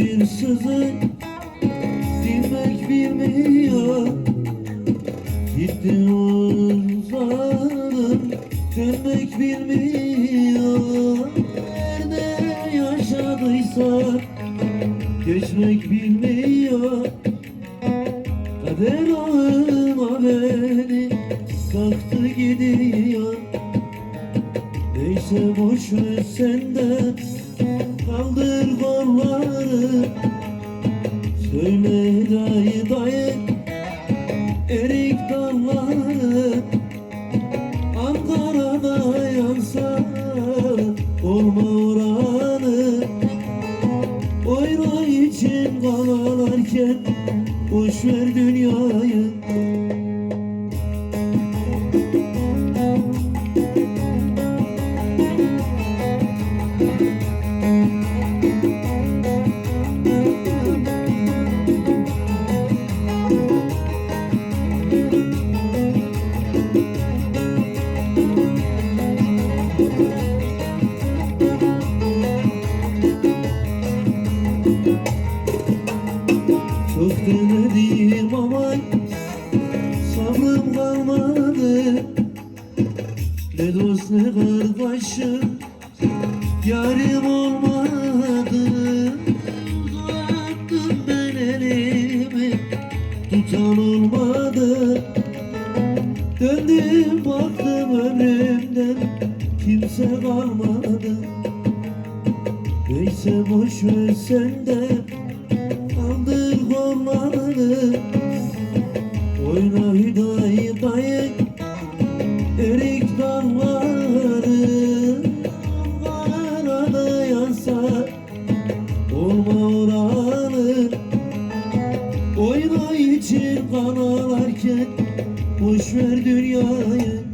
Bir sızı dinmek bilmiyor. Gittin uzadım dönmek bilmiyor. Nerede yaşadıysan geçmek bilmiyor. Kader ağıma beni kalktı gidiyor Neyse boş ver senden Kaldır kolları. Söyle dayı dayı Erik dalları. Ankara'da yansa Olma oranı. Oyna için kanalarken Boş ver dünyayı denedim ama sabrım kalmadı. Ne dost ne kardeşim yarim olmadı. Uzattım ben elimi tutan olmadı Döndüm baktım ömrümden kimse kalmadı. Neyse boş ver sen de konularken Boş ver dünyayı.